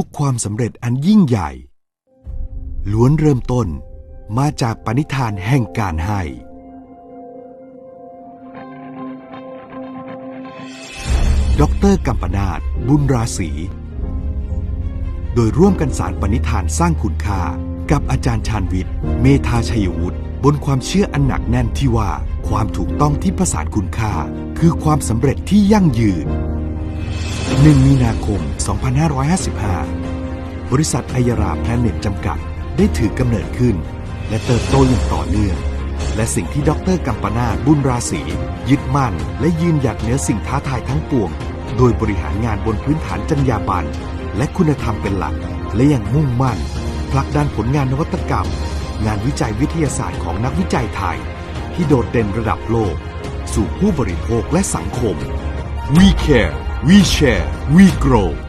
ทุกความสำเร็จอันยิ่งใหญ่ ล้วนเริ่มต้นมาจากปณิธานแห่งการให้ ดรกัมปนาตบุญราศีโดยร่วมกันสารปณิธานสร้างคุณค่า กับอาจารย์ชาญวิทย์ เมธาชัยวุฒิบนความเชื่ออันหนักแน่นที่ว่า ความถูกต้องที่ประสานคุณค่า คือความสำเร็จที่ยั่งยืน 1 มีนาคม 2555 บริษัทไอยาราแพลเน็ตจำกัด ได้ถือกำเนิดขึ้น และเติบโตอย่างต่อเนื่อง และสิ่งที่ดรกัมปนาตบุญราศี ยึดมั่น และยืนหยัดเหนือสิ่งท้าทายทั้งปวง โดยบริหารงานบนพื้นฐานจรรยาบรรณและคุณธรรมเป็นหลัก และยังมุ่งมั่นผลักดันผลงานนวัตกรรม งานวิจัยวิทยาศาสตร์ของนักวิจัยไทย ที่โดดเด่นระดับโลก สู่ผู้บริโภคและสังคม We care We share We grow